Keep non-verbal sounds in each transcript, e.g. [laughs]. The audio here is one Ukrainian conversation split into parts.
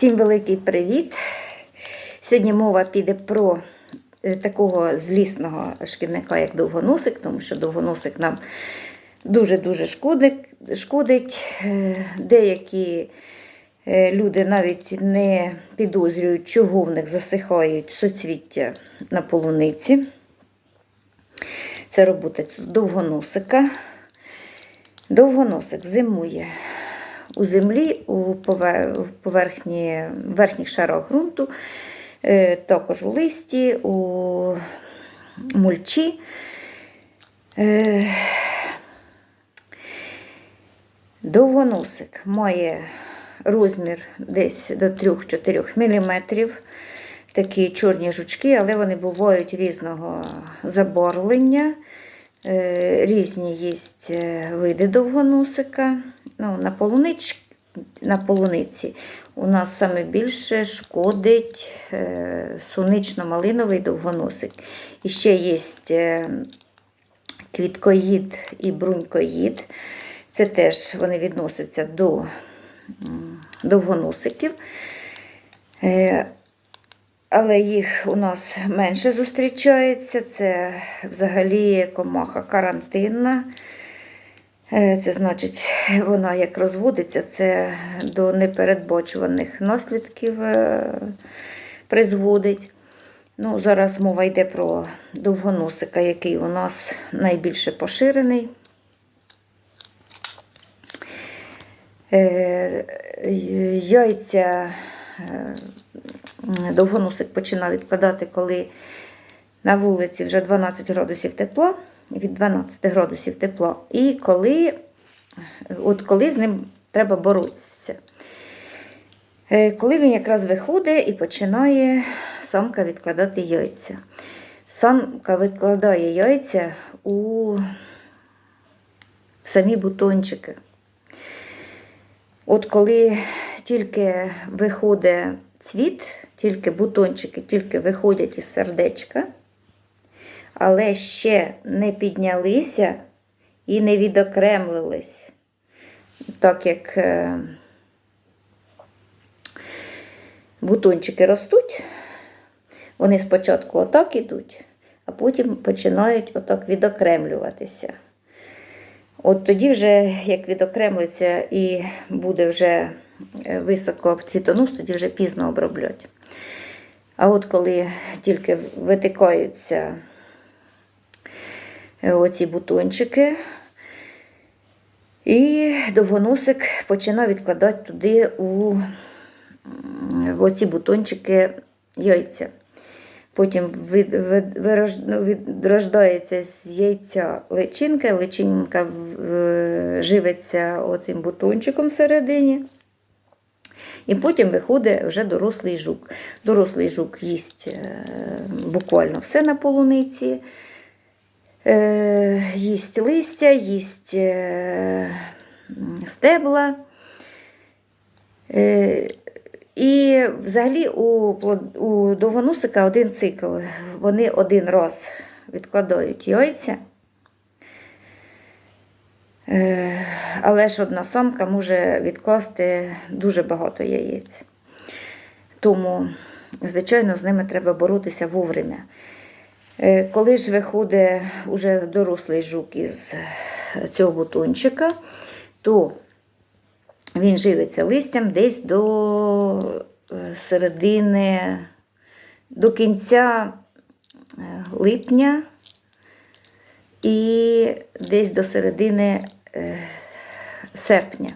Всім великий привіт! Сьогодні мова піде про е, такого злісного шкідника, як довгоносик, тому що довгоносик нам дуже-дуже шкодить. Е, Деякі е, люди навіть не підозрюють, чого в них засихають соцвіття на полуниці. Це робота довгоносика. Довгоносик зимує у землі, у пове- поверхні, верхніх шарах ґрунту, е, також у листі, у мульчі. Е, Довгоносик має розмір десь до 3-4 мм. Такі чорні жучки, але вони бувають різного забарвлення. Е, Різні є види довгоносика. Ну, на, полунич, на полуниці у нас саме більше шкодить е, сунично-малиновий довгоносик. І ще є е, квіткоїд і брунькоїд. Це теж вони відносяться до довгоносиків. Але їх у нас менше зустрічається. Це взагалі комаха карантинна. Е, Це значить, вона як розводиться, це до непередбачуваних наслідків е, призводить. Ну, зараз мова йде про довгоносика, який у нас найбільше поширений. Е, Яйця довгоносик починав відкладати, коли на вулиці вже 12 градусів тепла, від 12 градусів тепла, і коли, от коли з ним треба боротися. Е, Коли він якраз виходить і починає самка відкладати яйця. Самка відкладає яйця у самі бутончики. От коли тільки виходить цвіт, тільки бутончики тільки виходять із сердечка, але ще не піднялися і не відокремлились, так як е, бутончики ростуть, вони спочатку отак ідуть, а потім починають отак відокремлюватися. От тоді вже, як відокремлиться і буде вже е, високо цвітонос, тоді вже пізно оброблять. А от коли тільки витикаються е, оці бутончики, і довгоносик починає відкладати туди у оці бутончики яйця. Потім ну, відрождається з яйця личинка, личинка живиться оцим бутончиком всередині. І потім виходить вже дорослий жук. Дорослий жук їсть е, буквально все на полуниці, е, їсть листя, їсть е, стебла. І взагалі у, у довгоносика один цикл. Вони один раз відкладають яйця. Е, Але ж одна самка може відкласти дуже багато яєць. Тому, звичайно, з ними треба боротися вовремя. Е, Коли ж виходить уже дорослий жук із цього бутончика, то він живиться листям десь до е, середини, до кінця е, липня і десь до середини е, серпня.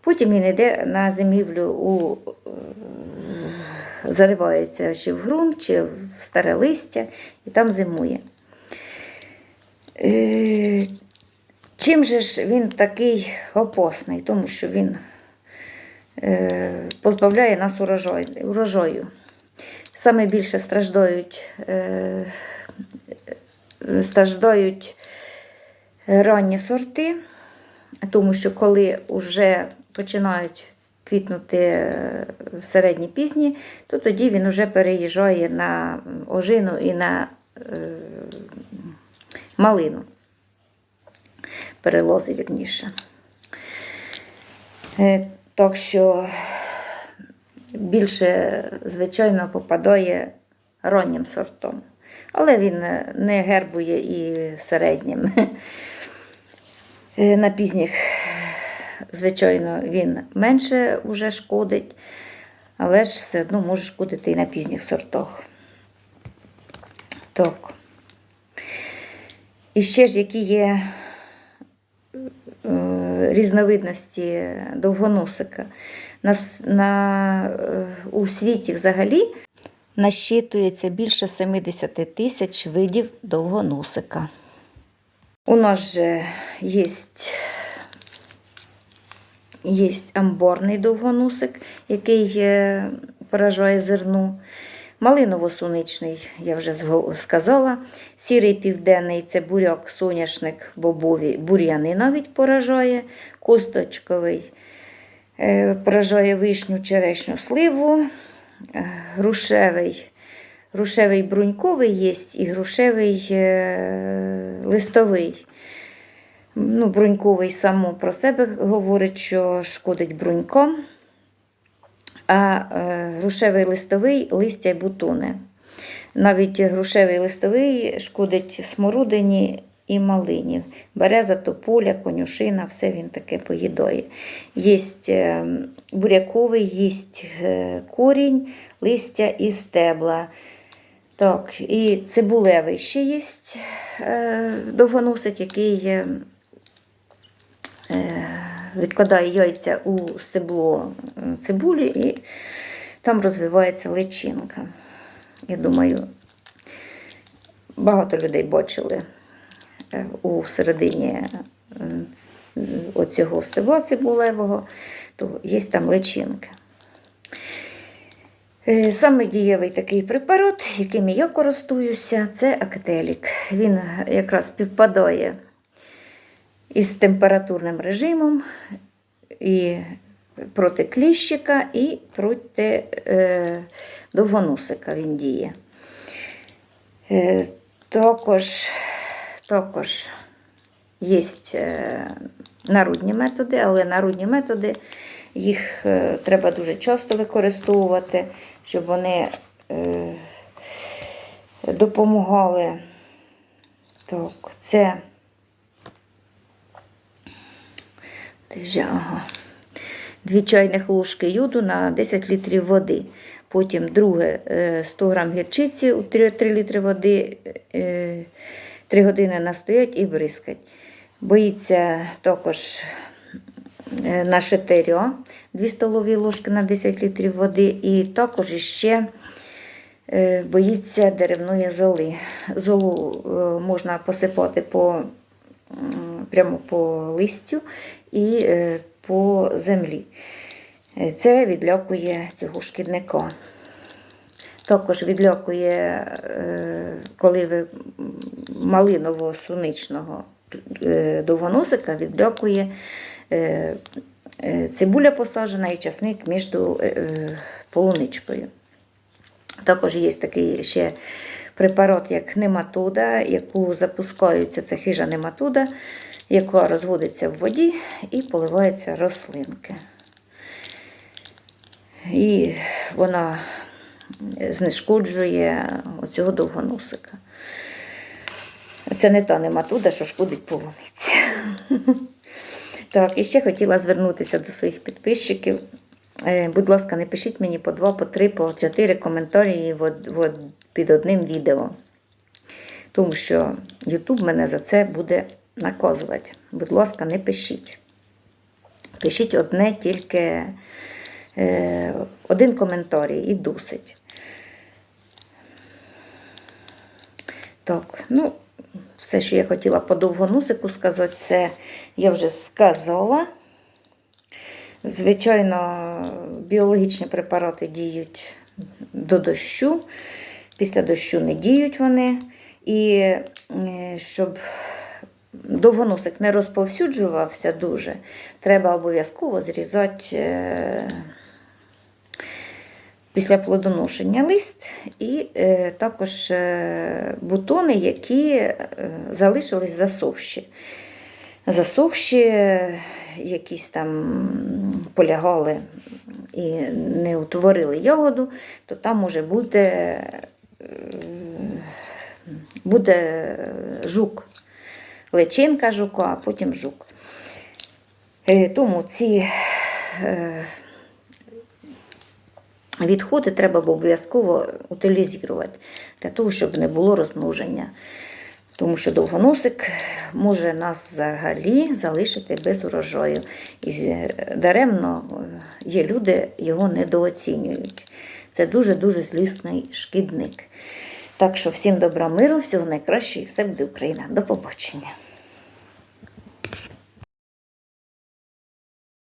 Потім він йде на зимівлю, у, заривається чи в ґрунт, чи в старе листя, і там зимує. Чим же ж він такий опасний? Тому що він е, позбавляє нас урожай, урожаю. Саме більше страждають, е, страждають ранні сорти, тому що коли вже починають квітнути е, середні пізні, то тоді він вже переїжджає на ожину і на е, малину перелози вірніше. Е, Так що більше, звичайно, попадає раннім сортом. Але він е, не гербує і середнім. Е, На пізніх, звичайно, він менше вже шкодить, але ж все одно може шкодити і на пізніх сортах. Так. І ще ж які є різновидності довгоносика. На, на, у світі взагалі насчитується більше 70 тисяч видів довгоносика. У нас же є, є амборний довгоносик, який е, поражає зерну. Малиново-суничний, я вже сказала. Сірий південний це буряк, соняшник, бобові, бур'яни навіть поражає. Косточковий е, поражає вишню, черешню, сливу. Е, Грушевий. Грушевий бруньковий є і грушевий е, листовий. Ну, бруньковий само про себе говорить, що шкодить бруньком, а е, грушевий листовий листя й бутони. Навіть грушевий листовий шкодить смородині і малині. Береза, тополя, конюшина, все він таке поїдає. Є буряковий, є корінь, листя і стебла. Так, і цибулевий ще є е, довгоносик, який е, е, відкладає яйця у стебло цибулі і там розвивається личинка. Я думаю, багато людей бачили е, у середині е, оцього стебла цибулевого, то є там личинка. Е, Саме дієвий такий препарат, яким я користуюся, це актелік. Він якраз співпадає із температурним режимом і проти кліщика, і проти е, довгоносика він діє. Е, також, також є е, народні методи, але народні методи їх е, треба дуже часто використовувати, щоб вони е, допомагали. Так, це де ж я? Ага. Дві чайних ложки йоду на 10 літрів води. Потім друге е, 100 грам гірчиці у 3, 3 літри води, 3 години настоять і бризкать. Боїться також наше теріо 2 столові ложки на 10 літрів води. І також ще боїться деревної золи. Золу можна посипати по, прямо по листю і е, по землі. Е, Це відлякує цього шкідника. Також відлякує, е, коли ви малиново-суничного е, довгоносика відлякує е, цибуля посаджена і часник між полуничкою. Також є такий ще препарат, як нематода, яку запускаються, це хижа нематода, яка розводиться в воді і поливається рослинки. І вона знешкоджує оцього довгоносика. Це не та нематуда, що шкодить полуниці. [laughs] Так, і ще хотіла звернутися до своїх підписчиків. Е, Будь ласка, не пишіть мені по два, по три, по чотири коментарі під одним відео. Тому що YouTube мене за це буде наказувати. Будь ласка, не пишіть. Пишіть одне тільки е, один коментарій і досить. Так, ну, все, що я хотіла по довгоносику сказати, це я вже сказала. Звичайно, біологічні препарати діють до дощу. Після дощу не діють вони. І е, щоб довгоносик не розповсюджувався дуже, треба обов'язково зрізати е, після плодоношення лист і е, також е, бутони, які залишились засохші. Засохші, якісь там полягали і не утворили ягоду, то там може бути, буде жук. Личинка жука, а потім жук. Е, Тому ці е, відходи треба обов'язково утилізувати для того, щоб не було розмноження. Тому що довгоносик може нас взагалі залишити без урожаю. І е, даремно є люди, його недооцінюють. Це дуже-дуже злісний шкідник. Так що всім добра миру, всього найкращого і все буде Україна. До побачення.